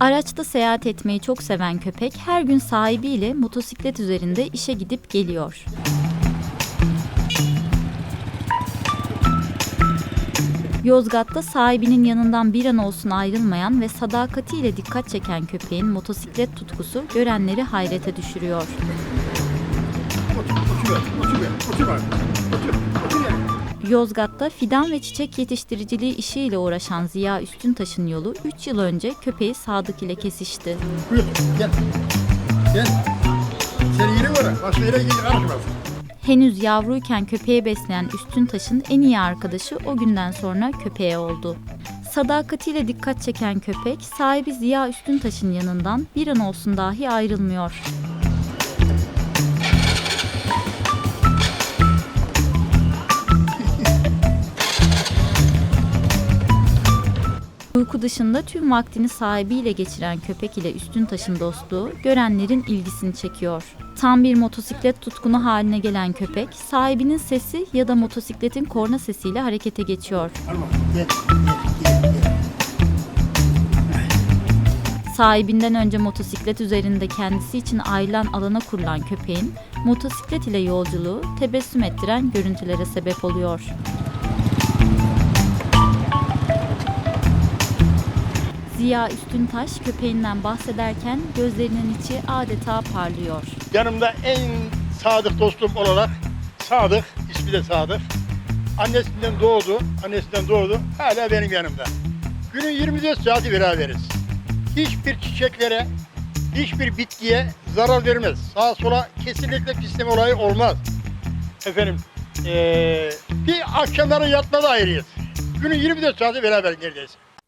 Araçta seyahat etmeyi çok seven köpek her gün sahibiyle motosiklet üzerinde işe gidip geliyor. Yozgat'ta sahibinin yanından bir an olsun ayrılmayan ve sadakatiyle dikkat çeken köpeğin motosiklet tutkusu görenleri hayrete düşürüyor. Otur, otur, otur, otur, otur, otur, otur ya. Yozgat'ta fidan ve çiçek yetiştiriciliği işiyle uğraşan Ziya Üstüntaş'ın yolu 3 yıl önce köpeği Sadık ile kesişti. Buyur, gel. Gel. Senin yerin var. Başka yere gidip karışmaz. Henüz yavruyken köpeği besleyen Üstüntaş'ın en iyi arkadaşı o günden sonra köpeğe oldu. Sadakatiyle dikkat çeken köpek sahibi Ziya Üstüntaş'ın yanından bir an olsun dahi ayrılmıyor. Uyku dışında tüm vaktini sahibiyle geçiren köpek ile Üstüntaş'ın dostluğu görenlerin ilgisini çekiyor. Tam bir motosiklet tutkunu haline gelen köpek, sahibinin sesi ya da motosikletin korna sesiyle harekete geçiyor. Sahibinden önce motosiklet üzerinde kendisi için ayrılan alana kurulan köpeğin motosiklet ile yolculuğu tebessüm ettiren görüntülere sebep oluyor. Ziya Üstüntaş köpeğinden bahsederken gözlerinin içi adeta parlıyor. Yanımda en sadık dostum olarak Sadık, ismi de Sadık. Annesinden doğdu, annesinden doğdu. Hala benim yanımda. Günün 24 saati beraberiz. Hiçbir çiçeklere, hiçbir bitkiye zarar vermez. Sağa sola kesinlikle pisleme olayı olmaz. Efendim, eee, bir akşamları yatmada ayrıyız. Günün 24 saati beraber neredeyse.